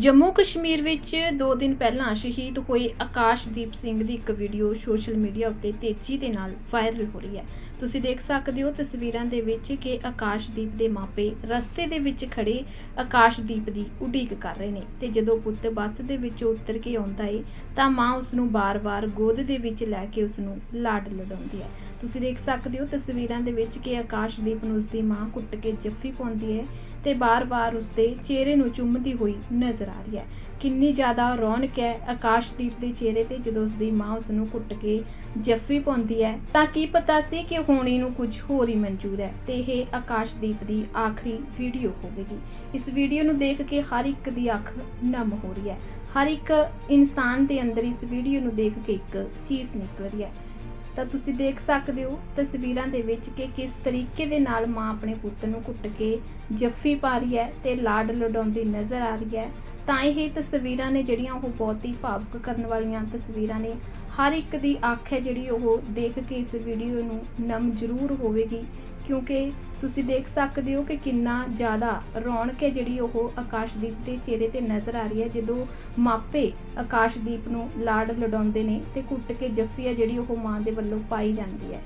ਜੰਮੂ ਕਸ਼ਮੀਰ ਵਿੱਚ 2 ਦਿਨ ਪਹਿਲਾਂ ਸ਼ਹੀਦ ਹੋਏ ਆਕਾਸ਼ਦੀਪ ਸਿੰਘ ਦੀ ਇੱਕ ਵੀਡੀਓ ਸੋਸ਼ਲ ਮੀਡੀਆ ਉੱਤੇ ਤੇਜ਼ੀ ਦੇ ਨਾਲ ਵਾਇਰਲ ਹੋ ਰਹੀ ਹੈ। ਤੁਸੀਂ ਦੇਖ ਸਕਦੇ ਹੋ ਤਸਵੀਰਾਂ ਦੇ ਵਿੱਚ ਕਿ ਆਕਾਸ਼ਦੀਪ ਦੇ ਮਾਪੇ ਰਸਤੇ ਦੇ ਵਿੱਚ ਖੜੇ ਆਕਾਸ਼ਦੀਪ ਦੀ ਉਡੀਕ ਕਰ ਰਹੇ ਨੇ ਤੇ ਜਦੋਂ ਪੁੱਤ ਬੱਸ ਦੇ ਵਿੱਚੋਂ ਉਤਰ ਕੇ ਆਉਂਦਾ ਏ, ਤਾਂ ਮਾਂ ਉਸ ਨੂੰ ਬਾਰ-ਬਾਰ ਗੋਦ ਦੇ ਵਿੱਚ ਲੈ ਕੇ ਉਸ ਨੂੰ ਲਾਡ ਲੜਾਉਂਦੀ ਹੈ। ਤੁਸੀਂ ਦੇਖ ਸਕਦੇ ਹੋ ਤਸਵੀਰਾਂ ਦੇ ਵਿੱਚ ਕਿ ਆਕਾਸ਼ਦੀਪ ਨੂੰ ਉਸਦੀ ਮਾਂ ਕੁੱਟ ਕੇ ਜੱਫੀ ਪਾਉਂਦੀ ਹੈ ਤੇ ਬਾਰ-ਬਾਰ ਉਸਦੇ ਚਿਹਰੇ ਨੂੰ ਚੁੰਮਦੀ ਹੋਈ ਨਜ਼ਰ ਆ ਰਹੀ ਹੈ। ਕਿੰਨੀ ਜ਼ਿਆਦਾ ਰੌਣਕ ਹੈ ਆਕਾਸ਼ਦੀਪ ਦੇ ਚਿਹਰੇ ਤੇ ਜਦੋਂ ਉਸਦੀ ਮਾਂ ਉਸ ਨੂੰ ਕੁੱਟ ਕੇ ਜੱਫੀ ਪਾਉਂਦੀ ਹੈ। ਤਾਂ ਕੀ ਪਤਾ ਸੀ ਕਿ ਹੋਣੀ ਨੂੰ ਕੁਝ ਹੋਰ ਹੀ ਮਨਜ਼ੂਰ ਹੈ ਤੇ ਇਹ ਆਕਾਸ਼ਦੀਪ ਦੀ ਆਖਰੀ ਵੀਡੀਓ ਹੋਵੇਗੀ। ਇਸ ਵੀਡੀਓ ਨੂੰ ਦੇਖ ਕੇ ਹਰ ਇੱਕ ਦੀ ਅੱਖ ਨਮ ਹੋ ਰਹੀ ਹੈ। ਹਰ ਇੱਕ ਇਨਸਾਨ ਦੇ ਅੰਦਰ ਇਸ ਵੀਡੀਓ ਨੂੰ ਦੇਖ ਕੇ ਇੱਕ ਚੀਜ਼ ਨਿਕਲ ਰਹੀ ਹੈ। ਤਾਂ ਤੁਸੀਂ ਦੇਖ ਸਕਦੇ ਹੋ ਤਸਵੀਰਾਂ ਦੇ ਵਿੱਚ ਕਿ ਕਿਸ ਤਰੀਕੇ ਦੇ ਨਾਲ ਮਾਂ ਆਪਣੇ ਪੁੱਤ ਨੂੰ ਕੁੱਟ ਕੇ ਜੱਫੀ ਪਾ ਰਹੀ ਹੈ ਤੇ ਲਾਡ ਲਡਾਉਂਦੀ ਨਜ਼ਰ ਆ ਰਹੀ ਹੈ। ਤਾਂ ਇਹ ਤਸਵੀਰਾਂ ਨੇ ਜਿਹੜੀਆਂ ਉਹ ਬਹੁਤ ਹੀ ਭਾਵੁਕ ਕਰਨ ਵਾਲੀਆਂ ਤਸਵੀਰਾਂ ਨੇ। ਹਰ ਇੱਕ ਦੀ ਅੱਖ ਹੈ ਜਿਹੜੀ ਉਹ ਦੇਖ ਕੇ ਇਸ ਵੀਡੀਓ ਨੂੰ ਨਮ ਜ਼ਰੂਰ ਹੋਵੇਗੀ, ਕਿਉਂਕਿ ਤੁਸੀਂ ਦੇਖ ਸਕਦੇ ਹੋ ਕਿ ਕਿੰਨਾ ਜ਼ਿਆਦਾ ਰੌਣਕ ਹੈ ਜਿਹੜੀ ਉਹ ਆਕਾਸ਼ਦੀਪ ਦੇ ਚਿਹਰੇ ਤੇ ਨਜ਼ਰ ਆ ਰਹੀ ਹੈ। ਜਦੋਂ ਮਾਪੇ ਆਕਾਸ਼ਦੀਪ ਨੂੰ ਲਾਡ ਲਡਾਉਂਦੇ ਨੇ ਤੇ ਕੁੱਟ ਕੇ ਜੱਫੀ ਹੈ ਜਿਹੜੀ ਉਹ ਮਾਂ ਦੇ ਵੱਲੋਂ ਪਾਈ ਜਾਂਦੀ ਹੈ।